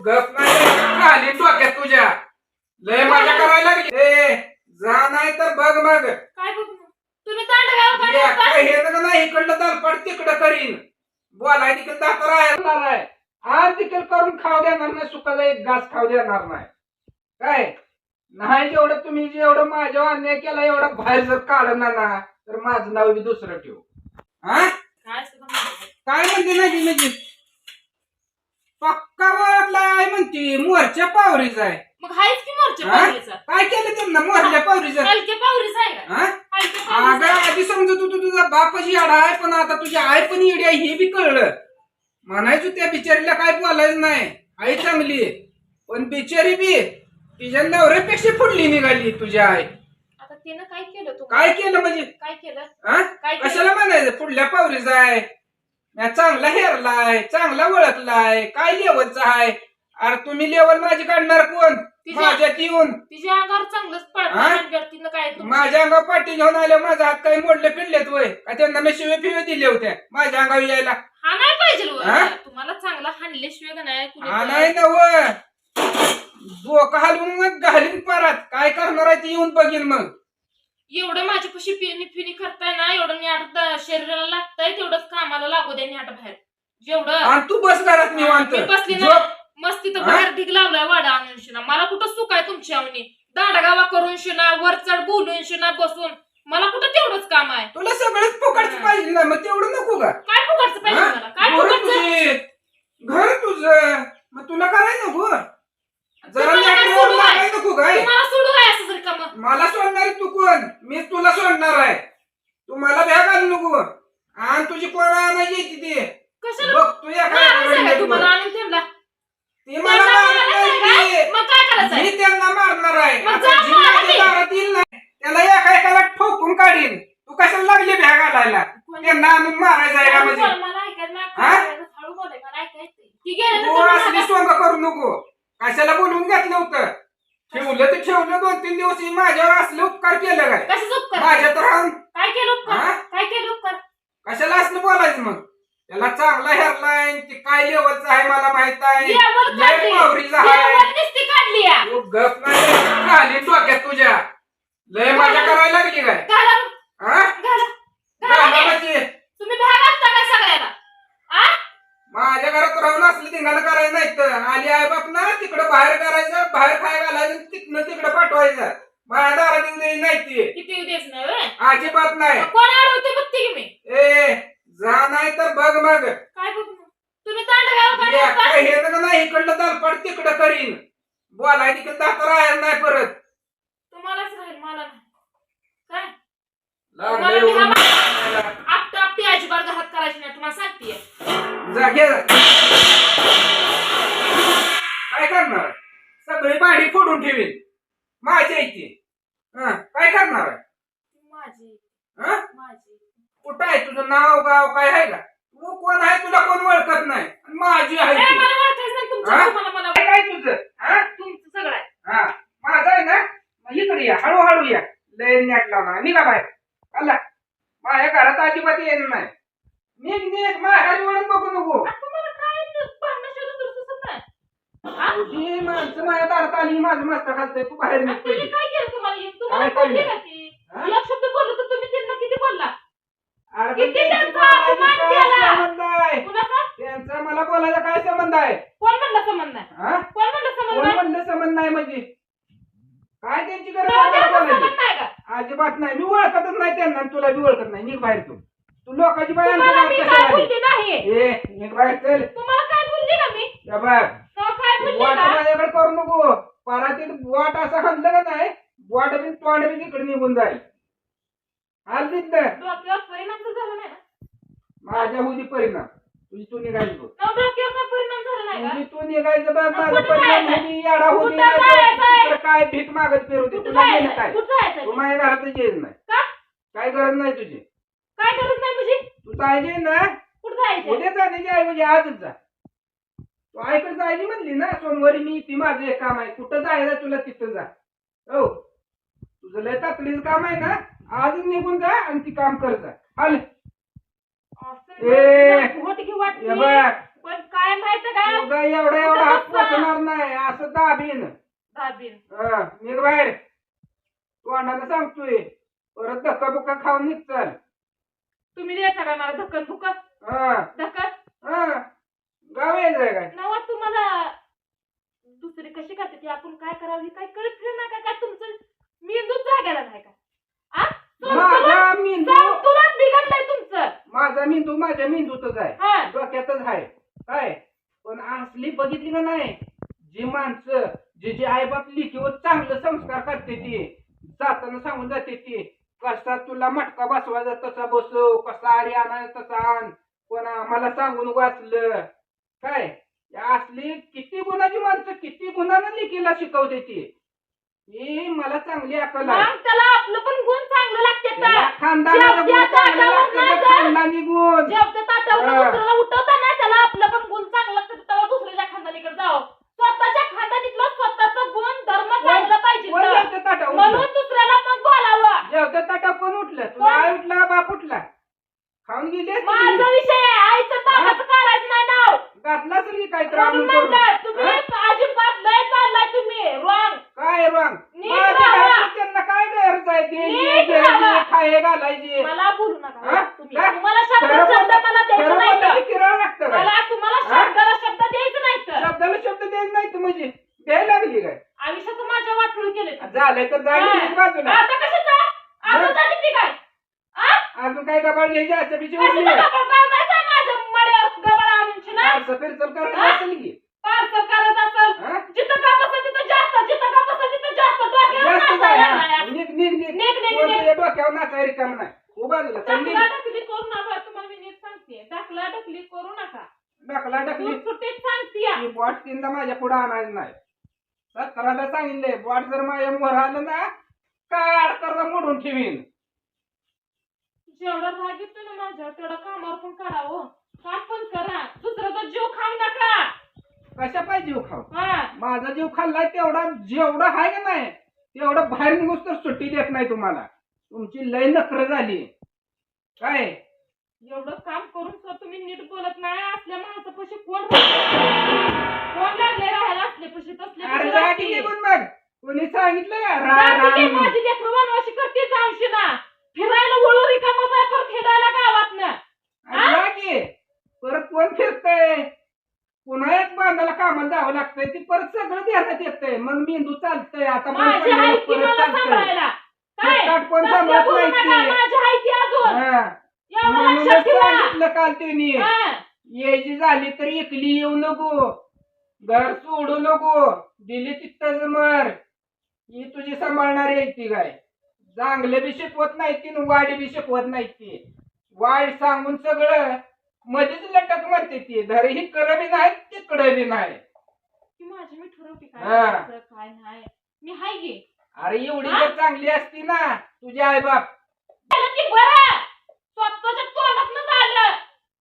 गप नाही. डोक्यात तुझ्या. लय मजा करायला लागली. ए जा नाही तर बघ मग. काय बघ तुम्ही काय हे तर नाही इकडलं दालपड तिकडं करीन. बोलाय तिकडे दात राहणार आहे. आज तिकडे करून खाऊ देणार नाही सुकाचा एक घास खाऊ देणार नाही. काय? नाही जेवढं तुम्ही जेवढं माझ्या अन्याय केला एवढं बाहेर जर काढणार ना तर माझं नाव मी दुसरं ठेवू. हा? काय म्हणत नाही म्हणजे पक्का आहे म्हणते मोरच्या पावरीचा आहे. मग हायच की मोर्चा हा? पावरीचा? काय केलं त्यांना? मोरल्या पावरीचं? हलके पावरीचा आहे का? हा? हलके अगं पावरीचा आधी समजत होतो तुझा बापच येडा आहे पण आता तुझी आई पण येडी आहे हे बी कळलं. म्हणायचं त्या बिचारीला काय बोलायचं नाही. आई चांगली आहे. पण बिचारी बी तिच्या नवऱ्यापेक्षा फुडली निघाली तुझ्या आई. आता तिनं काय केलं तू काय केलं म्हणजे? काय केलं? हा? काय केलं? कशाला म्हणायचं? पुढल्या पावरीचा आहे. चांगला हेरलाय चांगला ओळखलाय काय लेवलचा आहे अरे तुम्ही लेवल माझी काढणार कोण? तिच्या- माझ्यात येऊन. तिच्या अंगावर चांगलंच हा? तिनं काय माझ्या अंगावर पाठी घेऊन आल्या माझा हात काही मोडले पिडलेत वय? का त्यांना मी शिवे फिवे दिले होत्या? माझ्या अंगावर यायला. हा नाही पाहिजे वर. हा? तुम्हाला चांगला हाणल्याशिवाय का नाही कुणी हा नाही ना व डोकं हलवून मग घालीन परत. काय करणार आहे ते येऊन बघीन मग. एवढं माझ्यापाशी पिणी फिनी करताय ना एवढं द- शरीराला लागू द्या न्याट बाहेर. जेवढं आणि तू बस घरात निवांत. मी बसली ना झोप. मस्त हा? बाहेर ढीग लावलाय वाडा आणून शिना. मला कुठं सुख आहे तुमच्या आवनी दांडगावा करून शिना वर चढ बोलून शिना बसून. मला कुठं तेवढंच काम आहे? तुला सगळंच फुकटच. पाहिजे ना मग तेवढं नको का काय फुकटचं पाहिजे हा? मला? काय फुकटचं? तुझी. घर तुझं. मग तुला करायला नको. जरा तुम्हाला काय आहे? नको काय तुम्हाला सोडू काय असं जर मला सोडणार तू कोण? मी तुला सोडणार आहे. तू मला भ्या घालू नको. आणि तुझी कोण आणायची येते ते कशाला? बघ तू या मारायचं आहे काय तुम्हाला आणून ठेवला ती मला त्यांना नाही. आहे. काय? मी त्यांना मारणार आहे. मग आता जा जी मारा माझ्या की. दारात येईल ना. त्याला एका एकाला ठोकून काढीन. तू कशाला लागली भ्या घालायला? त्यांना आणून मारायचं आहे का हळू म्हणजे? बोल, मला ऐकायला नाही हा? ऐकायचं. हळू बोलाय, मला ऐकायचंय. ती गेली तू तर असली तुम्हाला- सोंग करू नको. कशाला बोलवून घेतलं होतं? ठेवलं तर ठेवलं दोन तीन दिवस ही माझ्यावर असले उपकार केलं काय? माझ्यात राहून. काय केलं उपकार? हा? काय केलं उपकार? कशाला असलं बोलायचं मग? त्याला चांगला हेरलाय ते काय लेवलचा आहे मला माहीत आहे. लेवल लय काढली. पावरीचा आहे. लेवल नुसती काढली या. तू गप नाही खाली डोक्यात तुझ्या. लय मजा करायला लागली काय? घाला, हा घाला, घाला गाणं हे. म्हणजे? तुम्ही भाग असता काय सगळ्याला? आ? माझ्या घरात राहून असलं धिंगाणं करायचं नाही तर. आली आहे बाप ना तिकडं बाहेर करायचं बाहेर खाय घालायचं तिकडनं तिकडं पाठवायचं. माझ्या दारात नाही ती. किती देत नाही होय? अजिबात नाही. कोण अडवते बघते की मी? ए जा नाही तर बघ मग. काय बघ तुम्ही या, काय हे तर नाही इकडलं दालपड तिकडं करीन. बोलाय तिकडं दात राहायला नाही परत. तुम्हालाच राहील मला नाही. काय? लागलं एवढं बोलायला. आपटी आपटी अजिबात घरात करायची नाही तुम्हाला सांगते. जा घे. जा. काय करणार? सगळी भांडी फोडून ठेवीन. माझी ऐकी हा काय करणार? माझी माझी. कुठं आहे तुझं नाव गाव काय आहे का तू कोण आहे तुला कोण ओळखत नाही? आणि माझी आहे ए, ती. मला ओळखायचं नाही तुमच्या हा? तुम्हाला मला काय काय तुझं? हा? तुमचं सगळं आहे. हा. माझं आहे ना? मग इकडे या हळूहळू या. लय नेट लावणार. निघा बाहेर? आला माझ्या घरात अजिबात येणार नाही. निघ निघ. माझ्या घरी वळून बघू नको. आता तुम्हाला काय ते भांडणं शोधून तर सुचत नाही. हा? ही माणसं माझ्या दारात आली माझं मस्त घालतंय तू बाहेर निघ आणि तुम्ही पहिली. काय केलं तुम्हाला? हे? तुम्हाला काय बोलले केलं? का? ती? एक शब्द बोललो तर तुम्ही त्यांना किती बोलला? किती त्यांचं अपमान केला? कुणाचा? मला बोलायचा काय संबंध आहे? कोण म्हणलं संबंध हा? कोण म्हणलं संबंध कोण म्हणलं संबंध नाही म्हणजे? काय त्यांची गरज तेव्हा आहे त्याचा बोलायची? संबंध नाही का? अजिबात नाही. मी ओळखतच नाही त्यांना आणि तुला बी ओळखत नाही. निघ बाहेर तू. तू लोकांची बाहेर तुम्हाला मी काय बोलली नाही? ए निघ बाहेर चल. तुम्हाला काय बोलली का मी? या बघ. तेव्हा काय बोलली वाट का? माझ्याकडे करू नको. परातीत वाट असं हल्लं का नाही? वाट बी तोंड बी तिकडे निघून जाईल. तिथं. डोक्यावर परिणाम झाला नाही माझ्या हुदी परिणाम. तुझी तू निघायची बघ. तेव्हा डोक्यावर काय परिणाम झाला नाही का? तुझी तू निघायचं माझा कुठं परिणाम याडा कुठं? तिकडे काय भीक मागत फिरवते कुठं तुला गेलं जायचंय काय? कुठं जायचंय तू माझ्या घरातच येईल नाही. का? काय गरज नाही तुझी? काय गरज नाही म्हणजे तू जायची ना? कुठं जायचंय उद्या जाण्याची ऐवजी आजच जा. तू आईकडे जायची म्हणली ना सोमवारी मी ती माझं एक काम आहे. कुठं जायचं तुला तिथं जा. हो. तुझं लय तातडीचं काम आहे ना? आजच निघून जा आणि ती काम कर जा. असं ए. होती की वाटली? हे बघ. पण काय माहीत का? तुझा एवढा एवढा हात पोचणार नाही. असं दाबीन. दाबीन. हा, निघ बाहेर. तोंडानं सांगतोय. परत धक्का बुक्का खाऊन निघ चल. तुम्ही द्यायचा का मला धक्कन फुक हा. धक्कन हा. गाव यायचंय काय? नवा तुम्हाला दुसरी कशी करते ती? आपण काय करावं काय कळत नाही का काय तुमचं मेंदूच जागेला नाही का आ? माझा संतुलन मेंदू संतुलन बिघडलंय तुमचं माझा मेंदू माझ्या मेंदूतच आहे डोक्यातच आहे. काय? पण असली बघितली का नाही? जी माणसं जे जे आईबाप लिखीवर चांगलं संस्कार करते ती जाताना सांगून जाते ती कसा तुला मटका बसवायचा तसा बसव कसा आरी आणायचा तसा आण. पण मला सांगून वाचलं. काय? असली किती गुणाची माणसं किती गुणानं लिखीला शिकवते ती. ही मला चांगली अकल आहे. त्याला आपलं पण गुण चांगलं लागते त्याला खानदानाचा गुण चांगला लागतो त्या खानदानी गुण जेवत्या ताटावर हा. दुसऱ्याला उठवताना त्याला आपलं पण गुण चांगलं लागतं तेव्हा दुसऱ्याच्या खानदानीकडे जावं स्वतःच्या खानदानीतलं स्वतःचं गुण धर्म चांगलं पाहिजे कोण तर. जेवत्या ताटावर म्हणून दुसऱ्याला मग बोलावं जेवत्या ताटा कोण? उठलं बाप उठला. खाऊन गेली असती माझा. विषय आहे आईचं ताटाचं काढायचं नाही नाव घातला असेल की काय म्हणून म्हणलं तुम्ही अजिबात लय चाललाय तुम्ही रॉंग काय रंग नीट राहा. त्यांना काय गरज आहे? ते नीट जे राहा. घ्यायचे, खाये घालायचे. मला बोलू हा? नका तुम्ही काय? तुम्हाला शब्द खरं शब्द बोललं- मला द्यायचं खरं नाही बोललं तर. की किराणा लागतं काय मला तुम्हाला हा? शब्दाला शब्द द्यायचं नाही तर शब्दाला शब्द द्यायला नाही तर म्हणजे द्यायला लागली काय आयुष्यात माझ्या वाटून केले झालंय तर जायला हा. नीट बाजूला आता कसं जा आता बरं. झाली ती काय आ? अजून काय गबाळ घ्यायची असं बिची कशी उठली तर गबाळ बांधायचा माझ्या मड्यावर गबाळ आणून ना. असं फिरचल करत? असेल की. हा? का जास्त जिथं का बसत तिथं जास्त. डोक्यावर जास्त नाचायला काय लागलाय. हा? निघ निघ निघ. निघ, निघ, कोण निघ. तुझ्या डोक्यावर नाचाय रिकाम नाही. उभा झाला चल निघ. ढकला बॉट तीनदा माझ्या पुढे आणायचं नाही. सतराला सांगितलंय बॉट जर माझ्या मोहर आलं ना काढ करता मोडून ठेवीन. जेवढा राग येतो ना माझ्यावर तेवढा कामावर पण काढावं काय पण करा. दुसऱ्याचा जीव खाऊ नका. कशा पाहिजे जीव खाऊ? हा. माझा जीव खाल्लाय तेवढा जेवढा आहे का नाही तेवढं बाहेर निघूस तर सुट्टी देत नाही तुम्हाला. तुमची लय नकर झाली. काय? एवढं काम करून सुद्धा तुम्ही नीट बोलत नाही. असल्या माणसापाशी कोण राहतं? कोण लागले राहायला? असले पशी तसले अरे पशी जा. की निघून कोणी सांगितलं का रा जाते रा की म्हणून. माझी लेकरं वनवाशी करते जाऊशी ना. फिरायला वळू रिकामा जाय पर खेळायला गावात अरे जा की. परत कोण फिरतय? पुन्हा एक बांधाला कामाला जावं लागतंय. ती परत सगळं ध्यानात येतंय. मग मेंदू चालतंय. आता बंद माझी पडल्यावर आई ती परत मला चालतंय सांभाळायला. काय? ताट कोण तसलं सांभाळत बोलू नाही नका, ती. माझी आई ती अजून हा. एवढं म्हणूनच लक्षात ठेवा. सांगितलं काल त्यांनी हा. यायची झाली तर एकली येऊ नको. घर सोडू नको. दिली तिथंच मर ही तुझी सांभाळणारी आहे ती काय? चांगलं बी शिकवत नाही ती वाडी बी शिकवत नाही ती. वाईट सांगून सगळं मध्येच लटक म्हणते ती. धर इकडं बी नाही तिकडं बी नाही. ती माझी मी ठरवते काय हा. करायचं, काय नाही. मी हाय गे अरे एवढी हा? जर चांगली असती ना तुझे आई बाप बरं. स्वतःच्या झालं.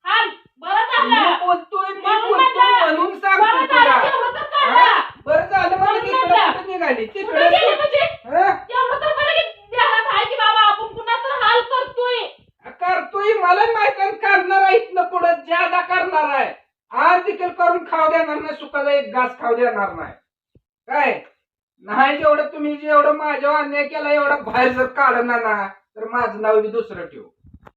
हाल बरं मी झालं बोलतोय मी म्हणून बरं सांगतो झालं तुला. तेवढं तर हा? बरं झालं मला म्हणून तिकडं म्हटलं. कुठं निघाली? कुठं तिकडे गेली म्हणजे? हा? तेवढं तर बरं की ध्यानात आहे की बाबा आपण कुणाचं हाल करतोय करतोय मला माहीत आहे करणार आहे इथनं पुढं ज्यादा करणार आहे आज करून खाऊ देणार नाही सुखाचा एक घास खाऊ देणार नाही. काय? नाही जेवढं तुम्ही जेवढं माझ्यावर अन्याय केला एवढं बाहेर जर काढणार ना तर माझं नाव मी दुसरं ठेवू.